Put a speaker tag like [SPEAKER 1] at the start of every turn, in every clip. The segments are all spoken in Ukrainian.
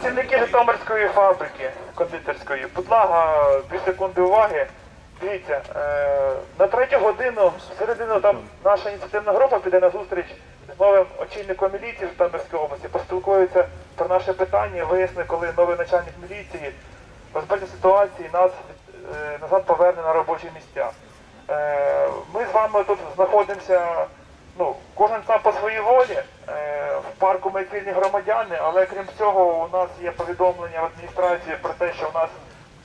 [SPEAKER 1] Працівники Житомирської фабрики кондитерської, будь ласка, дві секунди уваги. Дивіться, е, на третю годину, середину там наша ініціативна група піде на зустріч з новим очільником міліції Житомирської області, поспілкується про наше питання, виясни, коли новий начальник міліції розбереться ситуації, нас е, назад поверне на робочі місця. Е, Ми з вами тут знаходимося, ну, кожен сам по своїй волі. Е, В парку ми вільні громадяни, але крім цього, у нас є повідомлення в адміністрації про те, що у нас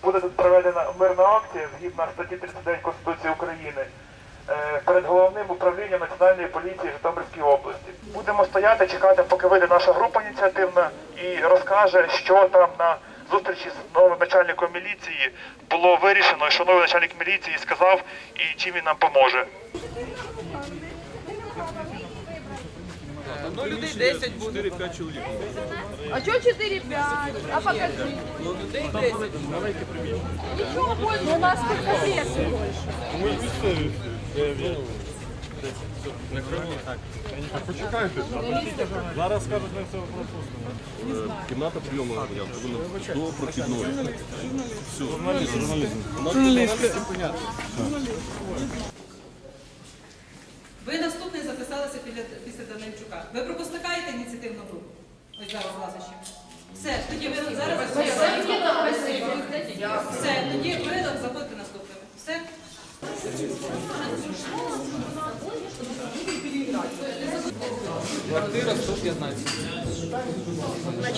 [SPEAKER 1] буде тут проведена мирна акція згідно статті 39 Конституції України е, перед головним управлінням Національної поліції Житомирської області. Будемо стояти, чекати, поки вийде наша група ініціативна і розкаже, що там на зустрічі з новим начальником міліції було вирішено, що новий начальник міліції сказав і чим він нам поможе.
[SPEAKER 2] Ну, людей 10 буде.
[SPEAKER 3] 4-5 чоловік.
[SPEAKER 4] А что 4-5? А покажи.
[SPEAKER 2] Ну, людей 10.
[SPEAKER 4] Ничего больше, у нас спецпрессы больше.
[SPEAKER 3] Ми ж місцеві. Почекайте. Зараз скажуть, ми все пропустимо.
[SPEAKER 5] Кімната прийому громадян повинна до прохідної. Все,
[SPEAKER 3] Журналіст, журналізм.
[SPEAKER 6] Ви наступний записалися після, після Данильчука. Ви пропускаєте ініціативну групу? Ось зараз лазище. Все, тоді ви зараз все, тоді ви заходите наступними. Все.
[SPEAKER 2] Квартира 115. Ми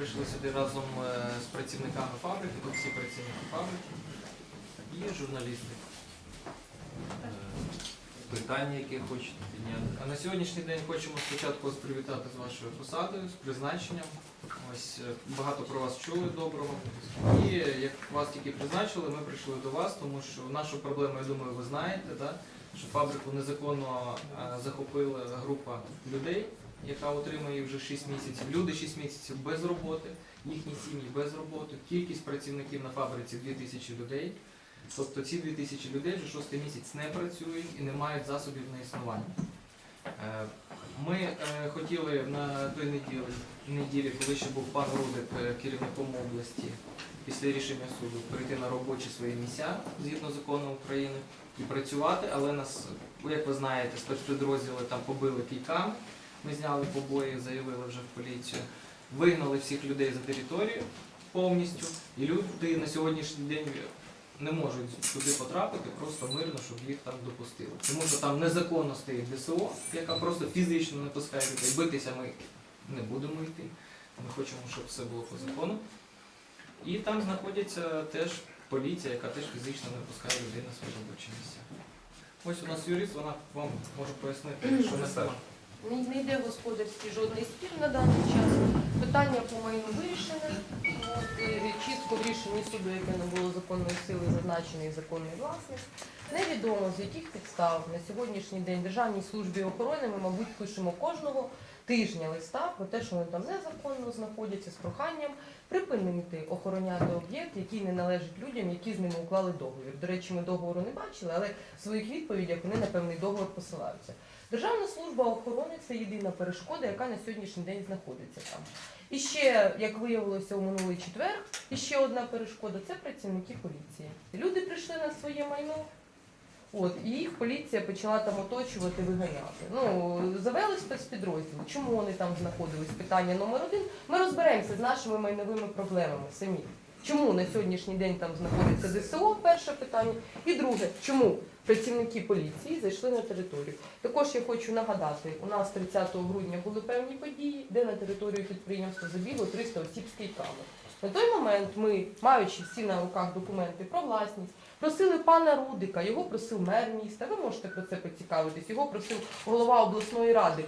[SPEAKER 2] прийшли сюди разом е, з працівниками фабрики, тут всі працівники фабрики і журналісти. Е, Питання, які хочете підняти. А на сьогоднішній день хочемо спочатку вас привітати з вашою посадою, з призначенням. Ось е, багато про вас чули доброго. І як вас тільки призначили, ми прийшли до вас, тому що нашу проблему, я думаю, ви знаєте, да? що фабрику незаконно захопила група людей, яка отримує вже 6 місяців. Люди 6 місяців без роботи, їхні сім'ї без роботи. Кількість працівників на фабриці 2000 людей. Тобто ці 2000 людей вже шостий місяць не працюють і не мають засобів на існування. Е, Ми е, хотіли на той неділі, неділі, коли ще був пан Рудик е, керівником області, після рішення суду прийти на робочі свої місця згідно закону України і працювати, але нас, як ви знаєте, спецпідрозділи там побили кійками. Ми зняли побої, заявили вже в поліцію, вигнали всіх людей за територію повністю, і люди на сьогоднішній день не можуть туди потрапити просто мирно, щоб їх там допустили. Тому що там незаконно стоїть ДСО, яка просто фізично не пускає людей. Битися ми не будемо йти. Ми хочемо, щоб все було по закону. І там знаходиться теж поліція, яка теж фізично не пускає людей на свої робочі місця. Ось у нас юрист, вона вам може пояснити, що не так.
[SPEAKER 4] Не, йде господарський жодний спір на даний час. Питання по майну вирішене. Чітко в рішенні суду, яке не було законної сили, зазначений законний власник. Невідомо з яких підстав на сьогоднішній день Державній службі охорони ми, мабуть, пишемо кожного тижня листа про те, що вони там незаконно знаходяться з проханням припинити охороняти об'єкт, який не належить людям, які з ними уклали договір. До речі, ми договору не бачили, але в своїх відповідях вони на певний договор посилаються. Державна служба охорони це єдина перешкода, яка на сьогоднішній день знаходиться там. І ще, як виявилося у минулий четвер, і ще одна перешкода це працівники поліції. Люди прийшли на своє майно. От, і їх поліція почала там оточувати, виганяти. Ну, завели спецпідрозділи. Чому вони там знаходились? Питання номер один. Ми розберемося з нашими майновими проблемами самі. Чому на сьогоднішній день там знаходиться ДСО? Перше питання. І друге, чому працівники поліції зайшли на територію? Також я хочу нагадати, у нас 30 грудня були певні події, де на територію підприємства забігло 300 осіб з кийками. На той момент ми, маючи всі на руках документи про власність, просили пана Рудика, його просив мер міста. Ви можете про це поцікавитись. Його просив голова обласної ради.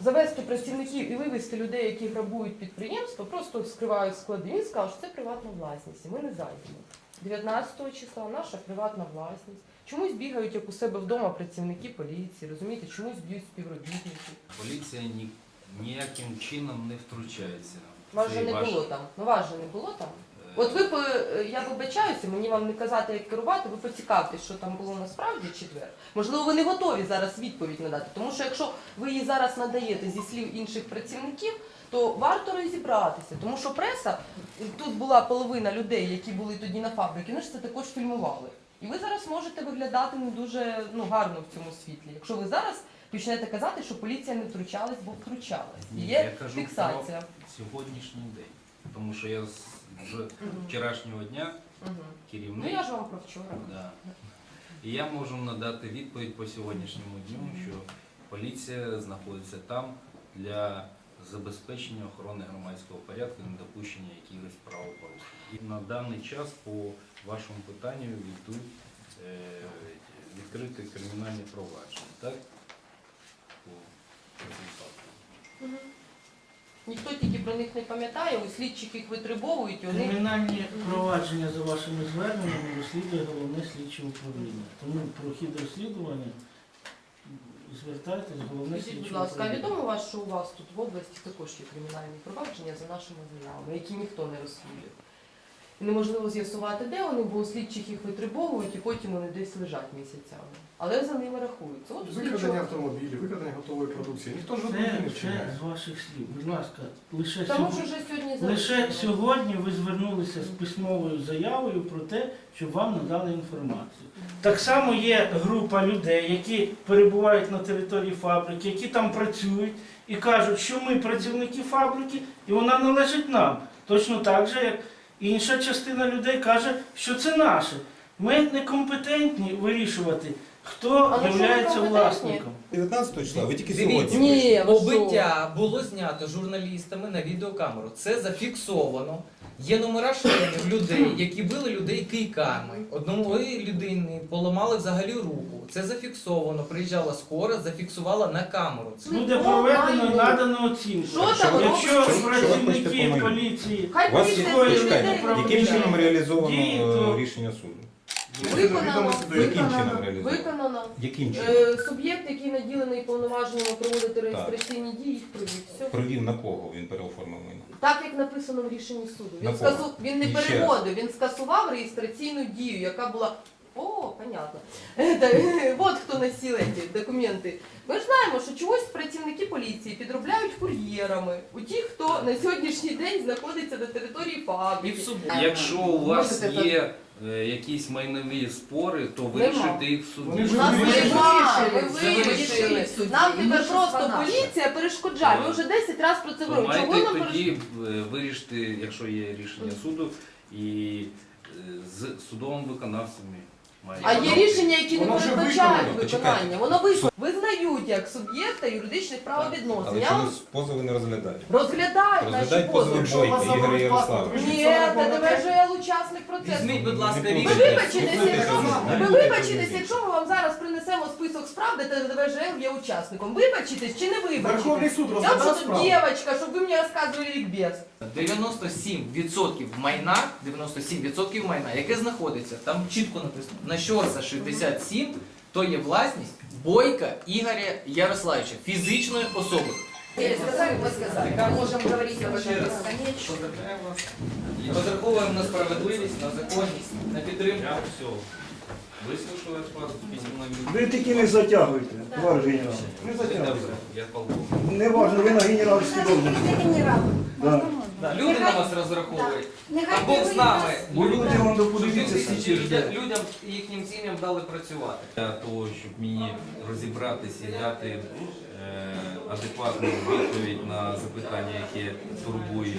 [SPEAKER 4] Завести працівників і вивезти людей, які грабують підприємство, просто скривають склади. Він сказав, що це приватна власність, і ми не зайдемо. 19 числа наша приватна власність. Чомусь бігають як у себе вдома працівники поліції, розумієте, чомусь б'ють співробітників.
[SPEAKER 7] Поліція ні, ніяким чином не втручається.
[SPEAKER 4] Вас же не було там. Ну вас же не було там.
[SPEAKER 7] Е,
[SPEAKER 4] От ви по- я вибачаюся, мені вам не казати, як керувати, ви поцікавтесь, що там було насправді в четвер. Можливо, ви не готові зараз відповідь надати. Тому що якщо ви її зараз надаєте зі слів інших працівників, то варто розібратися. Тому що преса, тут була половина людей, які були тоді на фабриці, вони ж це також фільмували. І ви зараз можете виглядати не дуже ну, гарно в цьому світлі. Якщо ви зараз почнете казати, що поліція не втручалась, бо втручалась. І
[SPEAKER 7] Ні,
[SPEAKER 4] є
[SPEAKER 7] я кажу
[SPEAKER 4] фіксація.
[SPEAKER 7] сьогоднішній день. Тому що я з, з вчорашнього дня керівник.
[SPEAKER 4] Ну я ж вам про вчора.
[SPEAKER 7] Да. І я можу надати відповідь по сьогоднішньому дню, що поліція знаходиться там для забезпечення охорони громадського порядку і недопущення якихось правопорушень. І на даний час по вашому питанню йдуть е, відкриті кримінальні провадження, так? По результату.
[SPEAKER 4] Ніхто тільки про них не пам'ятає, ось слідчих їх витребовують, вони
[SPEAKER 8] Кримінальні провадження за вашими зверненнями розслідує головне слідче управління. Тому про хід розслідування звертайтесь головне слідче
[SPEAKER 4] Скажіть, будь ласка, а
[SPEAKER 8] управління.
[SPEAKER 4] відомо вас, що у вас тут в області також є кримінальні провадження за нашими заявами, які ніхто не розслідує. І неможливо з'ясувати, де вони, бо у слідчих їх витребовують і потім вони десь лежать місяцями. Але за ними рахуються. От у
[SPEAKER 5] Викрадення автомобілів, викрадення готової продукції. Ніхто жодної
[SPEAKER 8] Це,
[SPEAKER 5] не
[SPEAKER 8] це
[SPEAKER 5] вчиняє.
[SPEAKER 8] з ваших слів. Будь ласка, лише
[SPEAKER 4] Тому
[SPEAKER 8] сьогодні,
[SPEAKER 4] вже сьогодні
[SPEAKER 8] лише сьогодні ви звернулися з письмовою заявою про те, щоб вам надали інформацію. Так само є група людей, які перебувають на території фабрики, які там працюють і кажуть, що ми працівники фабрики, і вона належить нам. Точно так же, як інша частина людей каже, що це наше. Ми некомпетентні вирішувати, хто
[SPEAKER 4] А що ви
[SPEAKER 8] є
[SPEAKER 4] компетентні?
[SPEAKER 8] власником.
[SPEAKER 9] 19 числа, ви тільки сьогодні.
[SPEAKER 4] Ні, ви?
[SPEAKER 2] Побиття було знято журналістами на відеокамеру. Це зафіксовано. Є номера членів людей, які били людей кийками. Одному людини поламали взагалі руку. Це зафіксовано. Приїжджала скора, зафіксувала на камеру. Це
[SPEAKER 8] Буде проведено і надано оцінку.
[SPEAKER 4] Що там
[SPEAKER 8] Якщо
[SPEAKER 4] робиться?
[SPEAKER 8] Працівники поліції
[SPEAKER 4] Хай
[SPEAKER 9] У вас
[SPEAKER 4] поліція
[SPEAKER 8] Якої
[SPEAKER 9] чекайте,
[SPEAKER 8] управління?
[SPEAKER 9] яким чином реалізовано
[SPEAKER 8] Дії, то-
[SPEAKER 9] е, рішення суду?
[SPEAKER 4] Виконано,
[SPEAKER 9] Яким чином
[SPEAKER 4] виконано, виконано.
[SPEAKER 9] Яким чином?
[SPEAKER 4] Е, Суб'єкт, який наділений повноваженнями проводити реєстраційні дії, їх провів. Все.
[SPEAKER 9] Провів на кого він переоформив майно?
[SPEAKER 4] Так як написано в рішенні суду. Він
[SPEAKER 9] На
[SPEAKER 4] скасу... він не переводив, він скасував реєстраційну дію, яка була. Понятно. Та, От хто носив ці документи. Ми ж знаємо, що чогось працівники поліції підробляють кур'єрами у тих, хто на сьогоднішній день знаходиться на території
[SPEAKER 2] і в суботу.
[SPEAKER 7] Якщо у вас
[SPEAKER 4] Можете
[SPEAKER 7] є е, якісь майнові спори, то вирішуйте їх в
[SPEAKER 5] Вони
[SPEAKER 7] суді.
[SPEAKER 5] ж
[SPEAKER 4] У нас
[SPEAKER 5] вирішили.
[SPEAKER 4] нема, ми вирішили. Нам тепер просто поліція перешкоджає. Ми вже 10 разів про це
[SPEAKER 7] То
[SPEAKER 4] говоримо. Чого
[SPEAKER 7] маєте
[SPEAKER 4] нам
[SPEAKER 7] тоді е, вирішити, якщо є рішення суду, і е, з судовим виконавцем
[SPEAKER 4] А є рішення, які не
[SPEAKER 5] Воно вже
[SPEAKER 4] передбачають
[SPEAKER 5] виконано.
[SPEAKER 4] виконання.
[SPEAKER 9] Почекайте.
[SPEAKER 4] Воно виконано. Визнають як суб'єкта юридичних правовідносин.
[SPEAKER 9] Але
[SPEAKER 4] Я
[SPEAKER 9] позови не розглядають?
[SPEAKER 4] розглядаю наші
[SPEAKER 9] Розглядають позови
[SPEAKER 4] позови.
[SPEAKER 9] Бойка Ігоря Ярославовича.
[SPEAKER 4] Ні, та ДВЖЛ учасник процесу.
[SPEAKER 2] Візьміть, будь ласка,
[SPEAKER 9] Ви
[SPEAKER 2] рішення.
[SPEAKER 4] вибачитесь,
[SPEAKER 9] Ви
[SPEAKER 4] якщо
[SPEAKER 9] вибачитесь.
[SPEAKER 4] ви вибачитесь, якщо ми вам зараз принесемо список справ, де ДВЖЛ є учасником. Вибачитесь чи не
[SPEAKER 5] Верховний
[SPEAKER 4] вибачитесь?
[SPEAKER 5] суд
[SPEAKER 4] Я
[SPEAKER 5] розглядав
[SPEAKER 4] що тут
[SPEAKER 5] справу.
[SPEAKER 4] дівчинка, щоб ви мені розказували лікбез.
[SPEAKER 2] 97% майна, 97% майна, яке знаходиться, там чітко написано, на що за 67, то є власність Бойка Ігоря Ярославича, фізичної особи.
[SPEAKER 10] Сказали, мы сказали. Мы можем говорить об
[SPEAKER 2] Ще
[SPEAKER 10] этом
[SPEAKER 2] раз.
[SPEAKER 10] бесконечно.
[SPEAKER 2] І розраховуємо на справедливість, на законність, на підтримку.
[SPEAKER 7] Я все. Вислушав вас письменно.
[SPEAKER 11] Ви тільки не затягуйте, товариш генерал. Не затягуйте.
[SPEAKER 7] Я полковник.
[SPEAKER 11] Не важно, ви на генеральській должності. Да.
[SPEAKER 2] Да, Люди на вас розраховують.
[SPEAKER 10] Нехай
[SPEAKER 2] А Бог з нами.
[SPEAKER 11] Бо люди вам
[SPEAKER 2] Щоб
[SPEAKER 11] подивіться
[SPEAKER 2] тисячі
[SPEAKER 11] скільки
[SPEAKER 2] людям, людям і їхнім сім'ям дали працювати.
[SPEAKER 7] Для того, щоб мені розібратися і дати е, адекватну відповідь на запитання, яке турбує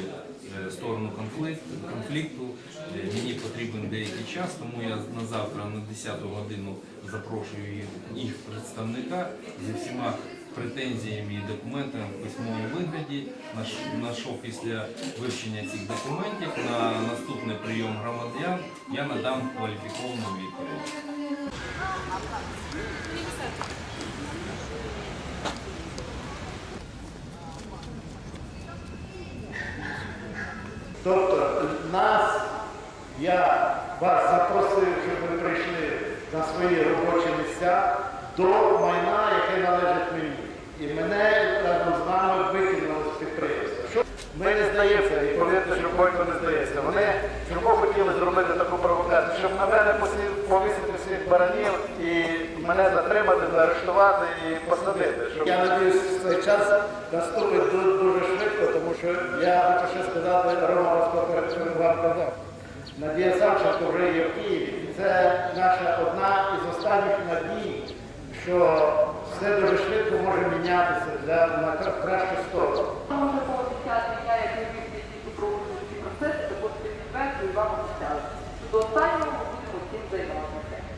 [SPEAKER 7] е, сторону конфлікту, конфлікту, е, мені потрібен деякий час, тому я на завтра на 10 годину запрошую їх, їх представника зі всіма претензіями і документами в письмовому вигляді. Знайшов після вивчення цих документів на наступний прийом громадян я надам кваліфіковану відповідь.
[SPEAKER 12] Тобто нас, я вас запросив, щоб ви прийшли на свої робочі місця до майна, яке належить мені. І мене разом з вами викинули з підприємства. Ми не здаємося, і повірте, що Бойко не здається. Вони чому хотіли зробити таку провокацію, щоб на мене повісити всіх баранів і мене затримати, заарештувати і посадити. Щоб... Я сподіваюся, цей час наступить ду- дуже швидко, тому що я хочу ще сказати, Рома Розпоперед вам казав. Надія Савченко вже є в Києві. І це наша одна із останніх надій, що все дуже швидко може мінятися для на кращу сторону.
[SPEAKER 10] Я як керівник ці процеси, то буде підтверджую вам обіцяли. До останнього